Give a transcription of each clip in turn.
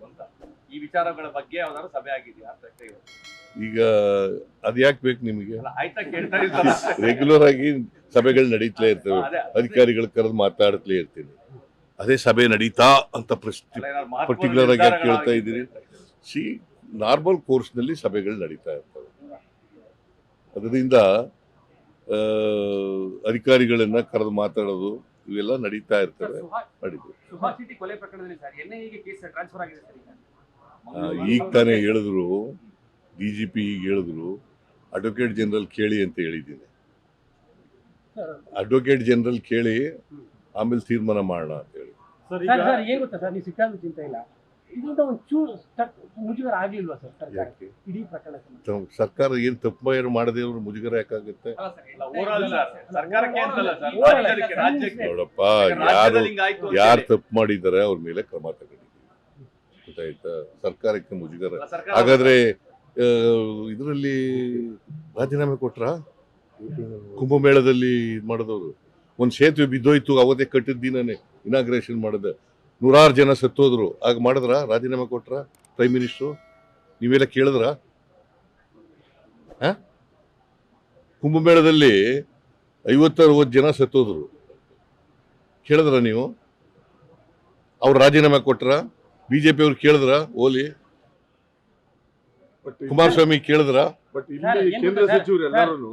ಮಾಡಬೇಕು ಅಂತ. ಈ ವಿಚಾರಗಳ ಬಗ್ಗೆ ಯಾವ್ದಾದ್ರು ಸಭೆ ಆಗಿದೆಯಾ? ಅಂತ ಈಗ ಅದ್ಯಾಕ್ ಬೇಕು ನಿಮಗೆ? ಅಲ್ಲ, ಆಯ್ತಾ ಕೇಳ್ತಾ ಇರ್ತಾರೆ ರೆಗ್ಯುಲರ್ ಆಗಿ ಸಭೆಗಳು ನಡೀತಲೇ ಇರ್ತವೆ. ಅದೇ, ಅಧಿಕಾರಿಗಳ ಕರೆದು ಮಾತಾಡ್ತಲೇ ಇರ್ತೀನಿ. ಅದೇ ಸಭೆ ನಡೀತಾ ಅಂತ ಪ್ರಶ್ನೆ particular ಆಗಿ ಯಾಕೆ ಕೇಳ್ತಾ ಇದ್ದೀರಿ? ಸಿ ನಾರ್ಮಲ್ ಕೋರ್ಸ್ನಲ್ಲಿ ಸಭೆಗಳು ನಡೀತಾ ಇರ್ತವೆ. ಅದರಿಂದ ಅಧಿಕಾರಿಗಳನ್ನ ಕರೆದು ಮಾತಾಡೋದು ಇವೆಲ್ಲ ನಡೀತಾ ಇರ್ತವೆ. ಮಾಡಿದ್ವಿ ಸುಭಾಷ್ ಸಿಟಿ ಕೊಲೆ ಪ್ರಕರಣದಲ್ಲಿ ಸರ್ ಎನ್ಐಎಗೆ ಕೇಸ್ ಟ್ರಾನ್ಸ್ಫರ್ ಆಗಿದೆ ಸರ್ ಈಗ. ಈಗ ತಾನೇ ಹೇಳಿದ್ರು ಡಿ ಜಿ ಪಿ ಈಗ ಹೇಳಿದ್ರು ಅಡ್ವೊಕೇಟ್ ಜನರಲ್ ಕೇಳಿ ಅಂತ ಹೇಳಿದ್ದೀನಿ. ಅಡ್ವೊಕೇಟ್ ಜನರಲ್ ಕೇಳಿ ಆಮೇಲೆ ತೀರ್ಮಾನ ಮಾಡೋಣ ಅಂತ ಹೇಳಿ. ಇದರಿಂದ ಒಂದು ಚೂರು ಮುಜುಗರ ಆಗ್ಲಿಲ್ವಾ ಸರ್ ಯಾಕೆ? ಇಡೀ ತಮ್ಮ ಸರ್ಕಾರ ಏನ್ ತಪ್ಪು ಏನು ಮಾಡದೆ ಇವ್ರು ಮುಜುಗರ ಯಾಕಾಗುತ್ತೆ? ಸರ್ಕಾರಕ್ಕೆ ಅಂತಲ್ಲ ಸರ್, ರಾಜ್ಯಕ್ಕೆ, ರಾಜ್ಯಕ್ಕೆ. ನೋಡಪ್ಪ ಯಾರು ರಾಜ್ಯದಲ್ಲಿ ಹಿಂಗಾಯ್ತು ಅಂತ ಯಾರು ಹೇಳಿ. ತಪ್ಪು ಮಾಡಿದ್ದಾರೆ ಅವ್ರ ಮೇಲೆ ಕ್ರಮ ತಗೊಂಡಿದ್ದೀವಿ. ಗೊತ್ತಾಯ್ತಾ? ಸರ್ಕಾರಕ್ಕೆ ಮುಜುಗರ. ಸರ್ಕಾರ ಹಾಗಾದ್ರೆ ಇದರಲ್ಲಿ ರಾಜೀನಾಮೆ ಕೊಟ್ರ? ಕುಂಭಮೇಳದಲ್ಲಿ ಇದ್ ಮಾಡಿದವರು. ಒಂದು ಸೇತುವೆ ಬಿದ್ದೋಯ್ತು ಅವತ್ತೇ ಕಟ್ಟಿದ ದಿನನೇ ಇನಾಗ್ರೇಷನ್ ಮಾಡಿದ. ನೂರಾರು ಜನ ಸತ್ತೋದ್ರು. ಆಗ ಮಾಡಿದ್ರ? ರಾಜೀನಾಮೆ ಕೊಟ್ರ? ಪ್ರೈಮ್ ಮಿನಿಸ್ಟ್ರು ನೀವೆಲ್ಲ ಕೇಳಿದ್ರ? ಕುಂಭಮೇಳದಲ್ಲಿ ಐವತ್ತರವತ್ತು ಜನ ಸತ್ತೋದ್ರು. ಕೇಳಿದ್ರ ನೀವು? ಅವ್ರು ರಾಜೀನಾಮೆ ಕೊಟ್ರ? ಬಿಜೆಪಿ ಅವ್ರು ಕೇಳಿದ್ರ? ಓಲಿ? ಕುಮಾರಸ್ವಾಮಿ ಕೇಳಿದ್ರ? ಬಟ್ ಸರ್, ಇಲ್ಲಿ ಕೇಂದ್ರ ಸಚಿವರು ಎಲ್ಲರೂ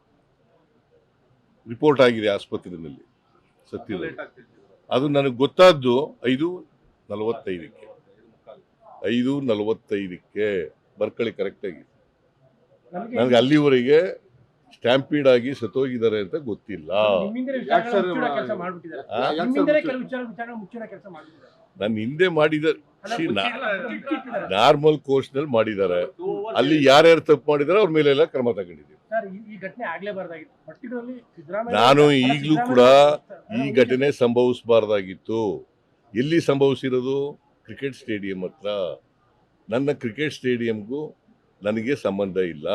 ರಿಪೋರ್ಟ್ ಆಗಿದೆ ಆಸ್ಪತ್ರೆಯಲ್ಲಿ ಸತ್ತಿರೋದು ಅದು ನನಗೆ ಗೊತ್ತಾದ್ದು ಐದು ನಲವತ್ತೈದಕ್ಕೆ. ಐದು ನಲವತ್ತೈದಕ್ಕೆ ಬರ್ಕಳಿ ಕರೆಕ್ಟಾಗಿ ನನಗೆ ಅಲ್ಲಿವರೆಗೆ ಸ್ಟ್ಯಾಂಪೀಡ್ ಆಗಿ ಸತ್ತೋಗಿದ್ದಾರೆ ಅಂತ ಗೊತ್ತಿಲ್ಲ. ನನ್ನ ಹಿಂದೆ ಮಾಡಿದ ನಾರ್ಮಲ್ ಕೋರ್ಸ್ನಲ್ಲಿ ಮಾಡಿದ್ದಾರೆ. ಅಲ್ಲಿ ಯಾರ್ಯಾರು ತಪ್ಪು ಮಾಡಿದ್ರೆ ಅವ್ರ ಮೇಲೆಲ್ಲ ಕ್ರಮ ತಗೊಂಡಿದ್ದೀವಿ. ನಾನು ಈಗಲೂ ಕೂಡ ಈ ಘಟನೆ ಸಂಭವಿಸಬಾರ್ದಾಗಿತ್ತು. ಎಲ್ಲಿ ಸಂಭವಿಸಿರೋದು? ಕ್ರಿಕೆಟ್ ಸ್ಟೇಡಿಯಂ ಹತ್ರ. ನನ್ನ ಕ್ರಿಕೆಟ್ ಸ್ಟೇಡಿಯಂಗೂ ನನಗೆ ಸಂಬಂಧ ಇಲ್ಲ.